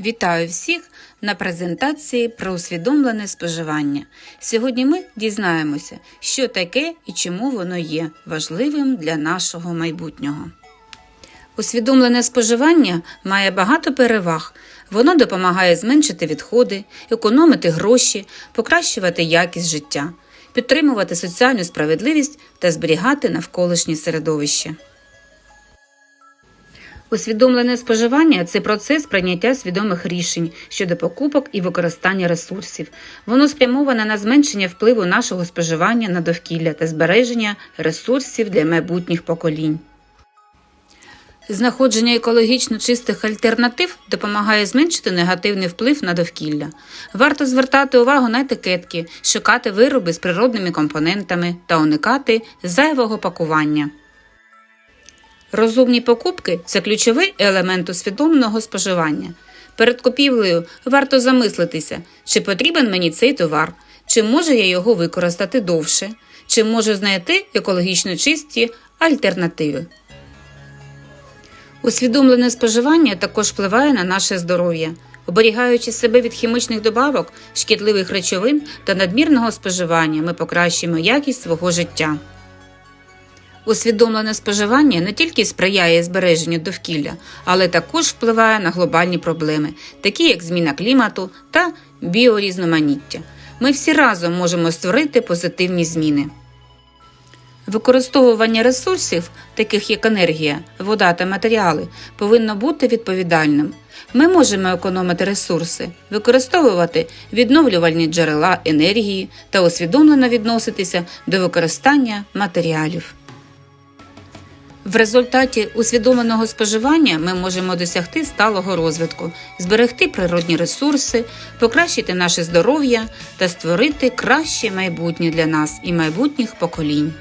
Вітаю всіх на презентації про усвідомлене споживання. Сьогодні ми дізнаємося, що таке і чому воно є важливим для нашого майбутнього. Усвідомлене споживання має багато переваг. Воно допомагає зменшити відходи, економити гроші, покращувати якість життя, підтримувати соціальну справедливість та зберігати навколишнє середовище. Усвідомлене споживання це процес прийняття свідомих рішень щодо покупок і використання ресурсів. Воно спрямоване на зменшення впливу нашого споживання на довкілля та збереження ресурсів для майбутніх поколінь. Знаходження екологічно чистих альтернатив допомагає зменшити негативний вплив на довкілля. Варто звертати увагу на етикетки, шукати вироби з природними компонентами та уникати зайвого пакування. Розумні покупки це ключовий елемент усвідомленого споживання. Перед купівлею варто замислитися, чи потрібен мені цей товар, чи можу я його використати довше, чи можу знайти екологічно чисті альтернативи. Усвідомлене споживання також впливає на наше здоров'я. Оберігаючи себе від хімічних добавок, шкідливих речовин та надмірного споживання, ми покращуємо якість свого життя. Усвідомлене споживання не тільки сприяє збереженню довкілля, але також впливає на глобальні проблеми, такі як зміна клімату та біорізноманіття. Ми всі разом можемо створити позитивні зміни. Використовування ресурсів, таких як енергія, вода та матеріали, повинно бути відповідальним. Ми можемо економити ресурси, використовувати відновлювальні джерела енергії та усвідомлено відноситися до використання матеріалів. В результаті усвідомленого споживання ми можемо досягти сталого розвитку, зберегти природні ресурси, покращити наше здоров'я та створити краще майбутнє для нас і майбутніх поколінь.